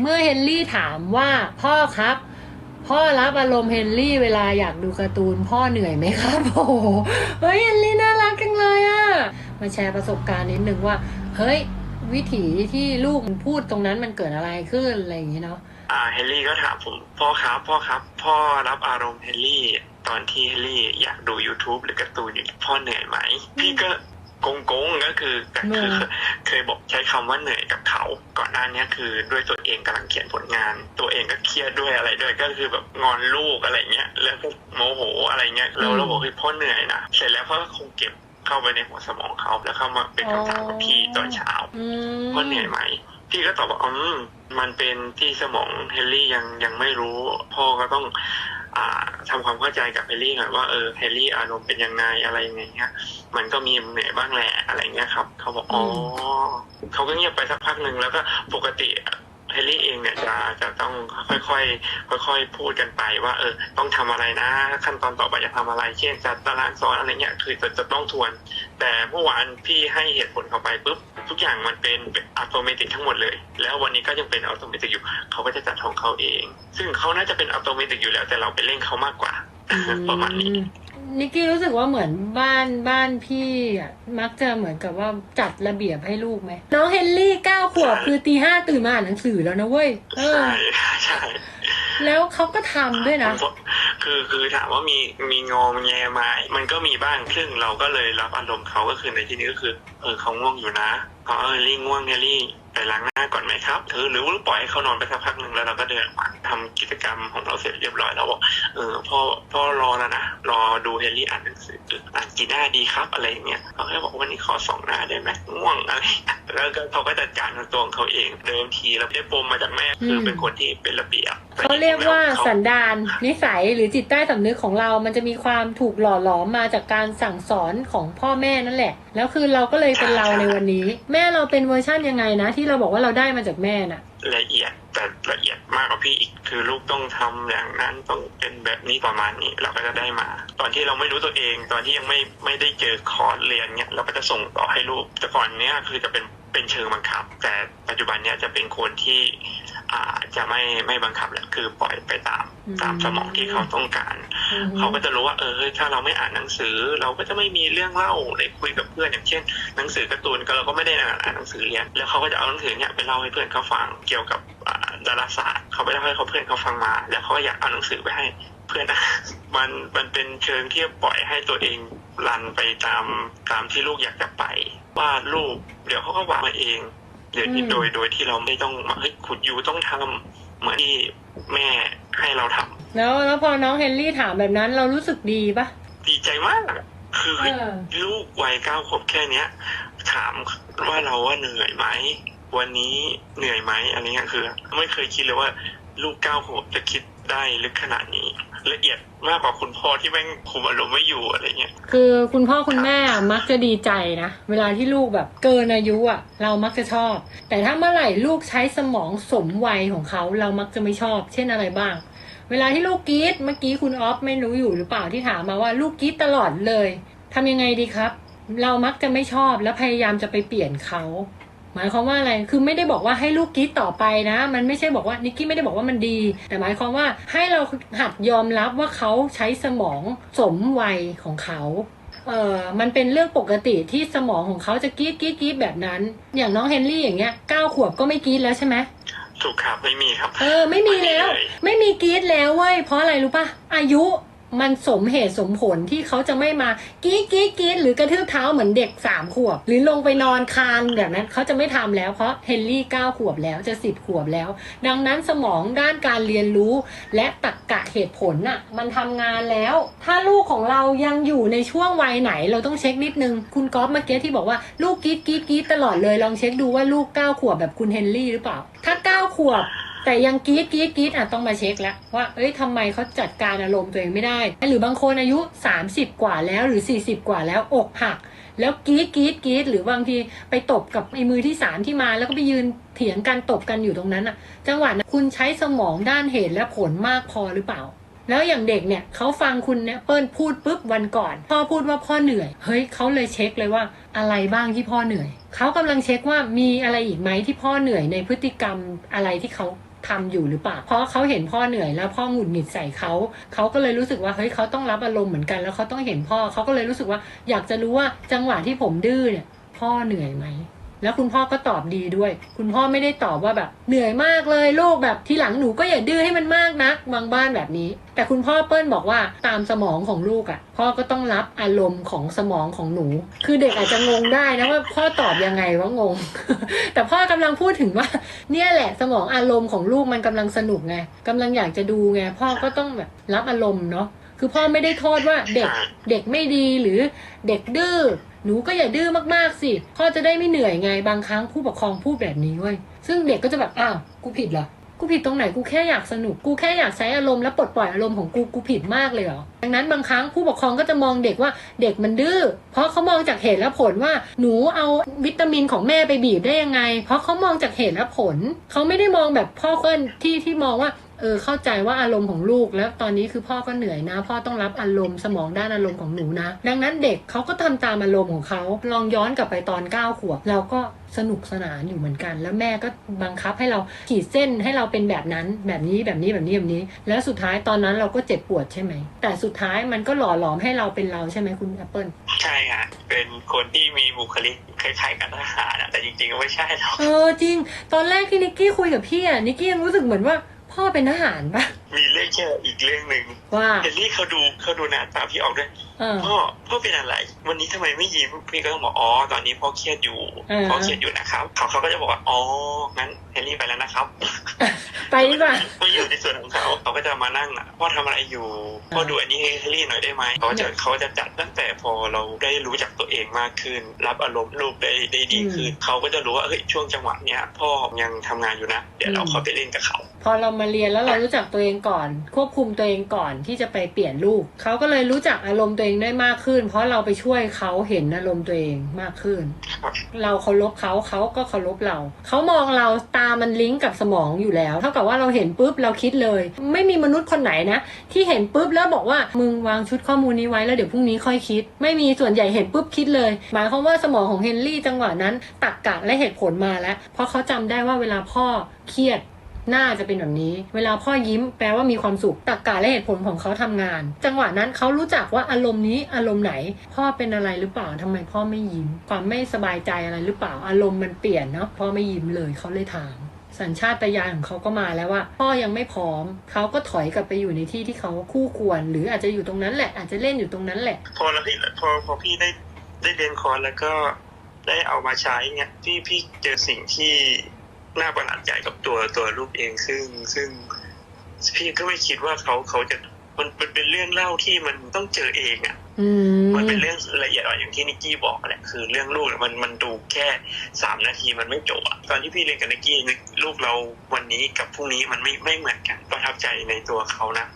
เมื่อเฮนรี่ถามว่าพ่อครับ พ่อรับอารมณ์เฮนรี่เวลาอยากดูการ์ตูน พ่อเหนื่อยไหมครับโอ้โหเฮ้ยเฮนรี่น่ารักจังเลยอะมาแชร์ประสบการณ์นิดนึงว่า เฮ้ย วิถีที่ลูกพูดตรงนั้นมันเกิดอะไรขึ้นอะไรอย่างนี้เนาะอ่าเฮนรี่ก็ถามผมพ่อครับพ่อครับ พ่อรับอารมณ์เฮนรี่ตอนที่เฮนรี่อยากดู YouTube หรือการ์ตูนอยู่พ่อเหนื่อยไหมพี่ก็ กงกงๆก็คือก็คือเหนื่อยเคยบอกใช้คำว่าเหนื่อยกับเขา ก่อนหน้านี้คือด้วยตัวเองกำลังเขียนผลงาน ตัวเองก็เครียดด้วยอะไรด้วยก็คือแบบงอนลูกอะไรเงี้ยแล้วก็โมโหอะไรเงี้ยแล้วเราบอกให้ยพ่อเหนื่อยนะเสร็จแล้วพ่อก็คงเก็บเข้าไปในหัวสมองเขาแล้วเข้ามาเป็นคำถามกับพี่ตอนเช้าอืมว่าเหนื่อยไหมพี่ก็ตอบว่าอืมมันเป็นที่สมองเฮนรี่ยังยังไม่รู้ พ่อก็ต้อง ทำทำความเข้าใจกับเฮนรี่หน่อยว่าเออเฮลลี่อารมณ์เป็นยังไงอะไรยังไงเงี้ย มันก็มีเหนื่อยบ้างแหละอะไรเงี้ยครับ เขาบอกอ๋อเขาก็เงียบไปสักพักหนึ่งแล้วก็ปกติ เฮนรี่เองเนี่ยจะจะต้องค่อยๆค่อยๆพูดกันไปว่าเออต้องทำอะไรนะ ขั้นตอนต่อไปจะทำอะไร เช่นจัดตารางสอนอะไรเงี้ยคือจะจะต้องทวน แต่เมื่อวานพี่ให้เหตุผลเขาไปปุ๊บทุกอย่างมันเป็นอัตโนมัติทั้งหมดเลย แล้ววันนี้ก็ยังเป็นอัตโนมัติอยู่เขาก็จะจัดของเขาเอง ซึ่งเขาน่าจะเป็นอัตโนมัติอยู่แล้วแต่เราไปเร่งเขามากกว่าประมาณนี้ นิกกี้รู้สึกว่าเหมือนบ้านบ้านพี่อะมักจะเหมือนกับว่าจัดระเบียบให้ลูกไหมน้องเฮนรี่เก้าขวบใช่คือตีห้าตื่นมาอ่านหนังสือแล้วนะเว้ยเออ ใช่ใช่แล้วเขาก็ทำด้วยนะ คือคือถามว่ามีมีงองแงไหมมันก็มีบ้างซึ่งเราก็เลยรับอารมณ์เขาก็คือในที่นี้ก็คือ เออเขาง่วงอยู่นะเขาเออรี่ง่วงเนี่ยรี่ ไปล้างหน้าก่อนไหมครับเธอหรือว่าปล่อยให้เขานอนไปสักพักหนึ่งแล้วเราก็เดินออกมาทำกิจกรรมของเราเสร็จเรียบร้อยแล้วบอกเออพ่อพ่อรอแล้วนะรอดูเฮนรี่อ่านหนังสืออ่านกี่หน้าดีครับอะไรอย่างเงี้ยเขาแค่บอกว่าวันนี้ขอสองหน้าได้ไหมง่วงอะไรแล้วก็เขาก็จัดการในตัวของเขาเองเดิมทีแล้วได้ปมมาจากแม่คือเป็นคนที่เป็นระเบียบเขาเรียกว่าเขสันดานนิสัยหรือจิตใต้สำนึกของเรา มันจะมีความถูกหล่อหลอมมาจากการสั่งสอนของพ่อแม่นั่นแหละ แล้วคือเราก็เลยเป็นเราในวันนี้ แม่เราเป็นเวอร์ชั่นยังไงนะที่เราบอกว่าเราได้มาจากแม่น่ะ ละเอียดแต่ละเอียดมากกว่าพี่อีกคือลูกต้องทำอย่างนั้นต้องเป็นแบบนี้ประมาณนี้เราก็จะได้มา ตอนที่เราไม่รู้ตัวเอง ตอนที่ยังไม่ไม่ได้เจอคอร์สเรียนเนี่ยเราก็จะส่งต่อให้ลูกแต่ก่อนเนี้ยคือจะเป็นเป็นเชิงบังคับ แต่ปัจจุบันเนี้ยจะเป็นคนที่ อ่าจะไม่ไม่บังคับแล้วคือปล่อยไปตามอืมตามสมองที่เขาต้องการ เขาก็จะรู้ว่าเออเฮ้ยถ้าเราไม่อ่านหนังสือ เราก็จะไม่มีเรื่องเล่าได้คุยกับเพื่อนอย่างเช่น หนังสือการ์ตูนก็เราก็ไม่ได้อ่านหนังสือเรียนแล้วเขาก็จะเอาหนังสือเนี่ยไปเล่าให้เพื่อนเขาฟังเกี่ยวกับอ่าดาราศาสตร์เขาไปเล่าให้เขาเพื่อนเขาฟังมา แล้วเขาก็อยากเอาหนังสือไปให้เพื่อนอ่านมันมันเป็นเชิงที่ปล่อยให้ตัวเองรันไปตามตามที่ลูกอยากจะไปวาดรูปเดี๋ยวเขาก็วางมาเอง เดี๋ยวที่อืมโดยโดยที่เราไม่ต้องมาเฮ้ยขุดยูต้องทำเหมือนที่แม่ให้เราทำแล้วแล้วพอน้องเฮนรี่ถามแบบนั้นเรารู้สึกดีปะดีใจมากอะคือเออลูกวัยเก้าขวบแค่เนี้ย ถามว่าเราว่าเหนื่อยไหมวันนี้เหนื่อยไหมอะไรเงี้ยคือ ไม่เคยคิดเลยว่า ลูกเก้าขวบจะคิดได้ลึกขนาดนี้ ละเอียดมากกว่าคุณพ่อที่แม่งคุมอารมณ์ไม่อยู่อะไรเงี้ย คือคุณพ่อคุณแม่มักจะดีใจนะ เวลาที่ลูกแบบเกินอายุอะ เรามักจะชอบ แต่ถ้าเมื่อไหร่ลูกใช้สมองสมวัยของเขาเรามักจะไม่ชอบ เช่นอะไรบ้าง เวลาที่ลูกกรีดเมื่อกี้คุณออฟไม่รู้อยู่หรือเปล่าที่ถามมาว่าลูกกรีดตลอดเลยทำยังไงดีครับ เรามักจะไม่ชอบแล้วพยายามจะไปเปลี่ยนเขา มายความว่าอะไรคือไม่ได้บอกว่าให้ลูกกรีดต่อไปนะ มันไม่ใช่บอกว่านิกกี้ไม่ได้บอกว่ามันดี แต่หมายความว่าให้เราหัดยอมรับว่าเขาใช้สมองสมวัยของเขาเออมันเป็นเรื่องปกติที่สมองของเขาจะกรีดกรีดกรีดแบบนั้น อย่างน้องเฮนรี่อย่างเงี้ยเก้าขวบก็ไม่กรีดแล้วใช่ไหมถูกครับไม่มีครับ เออ ไม่มีแล้ว ไม่มีเลยไม่มีกรีดแล้วเว้ยเพราะอะไรรู้ปะอายุ มันสมเหตุสมผลที่เขาจะไม่มากรีดกรีดกรีดหรือกระทืบเท้าเหมือนเด็กสามขวบ หรือลงไปนอนคานแบบนั้นเขาจะไม่ทำแล้วเพราะเฮนรี่เก้าขวบแล้วจะสิบขวบแล้ว ดังนั้นสมองด้านการเรียนรู้ และตรรกกะเหตุผลน่ะ มันทำงานแล้ว ถ้าลูกของเรายังอยู่ในช่วงวัยไหน เราต้องเช็คนิดนึง คุณก๊อฟเมื่อกี้ที่บอกว่าลูกกรีดกรีดกรีดตลอดเลยลองเช็คดูว่าลูกเก้าขวบแบบคุณเฮนรี่หรือเปล่า ถ้าเก้าขวบ แต่ยังกรีดกรีดกรีดอะต้องมาเช็คแล้วว่าเอ้ยทำไมเขาจัดการอารมณ์ตัวเองไม่ได้ หรือบางคนอายุ 30 กว่าแล้วหรือ 40 กว่าแล้วอกหัก แล้วกรีดกรีดกรีดหรือบางทีไปตบกับไอ้มือที่สามที่มา แล้วก็ไปยืนเถียงกันตบกันอยู่ตรงนั้นอะ จังหวะนั้นคุณใช้สมองด้านเหตุและผลมากพอหรือเปล่าแล้วอย่างเด็กเนี่ยเขาฟังคุณเนี่ยเปิ้ลพูดปุ๊บวันก่อน พ่อพูดว่าพ่อเหนื่อย เฮ้ยเขาเลยเช็คเลยว่าอะไรบ้างที่พ่อเหนื่อย เขากำลังเช็คว่ามีอะไรอีกไหมที่พ่อเหนื่อยในพฤติกรรมอะไรที่เขา ทำอยู่หรือเปล่า เพราะเขาเห็นพ่อเหนื่อยแล้วพ่อหงุดหงิดใส่เขาเขาก็เลยรู้สึกว่าเฮ้ยเขาต้องรับอารมณ์เหมือนกันแล้วเขาต้องเห็นพ่อเขาก็เลยรู้สึกว่าอยากจะรู้ว่าจังหวะที่ผมดื้อเนี่ยพ่อเหนื่อยไหม แล้วคุณพ่อก็ตอบดีด้วย คุณพ่อไม่ได้ตอบว่าแบบ เหนื่อยมากเลยลูกแบบทีหลังหนูก็อย่าดื้อให้มันมากนักบางบ้านแบบนี้ แต่คุณพ่อเปิ้ลบอกว่าตามสมองของลูกอะ่ะ พ่อก็ต้องรับอารมณ์ของสมองของหนู คือเด็กอาจจะงงได้นะว่าพ่อตอบยังไงว่างง แต่พ่อกำลังพูดถึงว่า เนี่ยแหละสมองอารมณ์ของลูกมันกำลังสนุกไงกำลังอยากจะดูไงพ่อก็ต้องแบบรับอารมณ์เนาะคือพ่อไม่ได้โทษว่าเด็กเด็กไม่ดีหรือเด็กดื้อ หนูก็อย่าดื้อมากๆสิพ่อจะได้ไม่เหนื่อยไงบางครั้งผู้ปกครองพูดแบบนี้เว้ยซึ่งเด็กก็จะแบบอ้าวกูผิดเหรอกูผิดตรงไหนกูแค่อยากสนุกกูแค่อยากใช้อารมณ์แล้วปลดปล่อยอารมณ์ของกูกูผิดมากเลยเหรอดังนั้นบางครั้งผู้ปกครองก็จะมองเด็กว่าเด็กมันดื้อเพราะเขามองจากเหตุและผลว่า หนูเอาวิตามินของแม่ไปบีบได้ยังไง เพราะเขามองจากเหตุและผล เขาไม่ได้มองแบบพ่อเปิ้ลที่ที่มองว่า เออเข้าใจว่าอารมณ์ของลูกแล้วตอนนี้คือพ่อก็เหนื่อยนะ พ่อต้องรับอารมณ์สมองด้านอารมณ์ของหนูนะ ดังนั้นเด็กเขาก็ทำตามอารมณ์ของเขาลองย้อนกลับไปตอน 9 ขวบเราก็สนุกสนานอยู่เหมือนกัน แล้วแม่ก็บังคับให้เราขีดเส้นให้เราเป็นแบบนั้น แบบนี้แบบนี้แบบนี้แบบนี้ แล้วสุดท้ายตอนนั้นเราก็เจ็บปวดใช่ไหม แต่สุดท้ายมันก็หล่อหลอมให้เราเป็นเราใช่ไหมคุณแอปเปิลใช่ค่ะเป็นคนที่มีบุคลิกคล้ายๆกับทหารอะแต่จริงๆก็ไม่ใช่หรอกเออจริง ตอนแรกที่นิกกี้คุยกับพี่อะนิกกี้ยังรู้สึกเหมือนว่า พ่อเป็นทหารปะมีเรื่องแค่อีกเรื่องหนึ่งว่าเฮนรี่เขาดูเขาดูหน้าตาพี่ออกด้วยเออพ่อพ่อเป็นอะไร วันนี้ทำไมไม่ยิ้มพี่ก็ต้องบอกอ๋อตอนนี้พ่อเครียดอยู่เออพ่อเครียดอยู่นะครับเขาเขาก็จะบอกว่าอ๋องั้นเฮนรี่ไปแล้วนะครับ ไปดีกว่าก็อยู่ในส่วนของเขาเขาก็จะมานั่งอะพ่อทำอะไรอยู่พ่อดูอันนี้ให้เฮนรี่หน่อยได้ไหมเขาจะเขาจะจัดตั้งแต่พอเราได้รู้จักตัวเองมากขึ้น รับอารมณ์ลูกได้ได้ดีขึ้นเขาก็จะรู้ว่าเฮ้ยช่วงจังหวะเนี้ยพ่อยังทำงานอยู่นะ เดี๋ยวเราเข้าไปเล่นกับเขา พอเรามาเรียนแล้วเรารู้จักตัวเองก่อน ควบคุมตัวเองก่อนที่จะไปเปลี่ยนลูกเขาก็เลยรู้จักอารมณ์ตัวเองได้มากขึ้น เพราะเราไปช่วยเขาเห็นอารมณ์ตัวเองมากขึ้น เราเคารพเขาเขาก็เคารพเราเขามองเราตามันลิงก์กับสมองอยู่แล้ว เท่ากับว่าเราเห็นปุ๊บเราคิดเลย ไม่มีมนุษย์คนไหนนะ ที่เห็นปุ๊บแล้วบอกว่ามึงวางชุดข้อมูลนี้ไว้แล้วเดี๋ยวพรุ่งนี้ค่อยคิด ไม่มีส่วนใหญ่เห็นปุ๊บคิดเลย หมายความว่าสมองของเฮนรี่จังหวะนั้นตักกะและเหตุผลมาแล้ว เพราะเขาจำได้ว่าเวลาพ่อเครียด น่าจะเป็นแบบนี้ เวลาพ่อยิ้มแปลว่ามีความสุขตรกกะและเหตุผลของเขาทำงาน จังหวะนั้นเขารู้จักว่าอารมณ์นี้อารมณ์ไหน พ่อเป็นอะไรหรือเปล่าทำไมพ่อไม่ยิ้ม ความไม่สบายใจอะไรหรือเปล่าอารมณ์มันเปลี่ยนเนาะพ่อไม่ยิ้มเลยเขาเลยถามสัญชาตญาณของเขาก็มาแล้วว่า พ่อยังไม่พร้อม เขาก็ถอยกลับไปอยู่ในที่ที่เขาคู่ควร หรืออาจจะอยู่ตรงนั้นแหละ อาจจะเล่นอยู่ตรงนั้นแหละ พอแล้วพี่พอพอพี่ได้ได้เรียนคอร์สแล้วก็ได้เอามาใช้เนี่ยพี่พี่เจอสิ่งที่ น่าประหลาดใจกับตัวตัวลูกเองซึ่งซึ่งพี่ก็ไม่คิดว่าเขาเขาจะมันมันเป็นเรื่องเล่าที่มันต้องเจอเองอะอืมมันเป็นเรื่องละเอียดอ่อนอย่างที่นิกกี้บอกแหละคือเรื่องลูกเนี่ยมันมันดูแค่สามนาทีมันไม่จบอะตอนที่พี่เรียนกับนิกกี้นึกลูกเราวันนี้กับพรุ่งนี้มันไม่ไม่เหมือนกันประทับใจในตัวเขานะ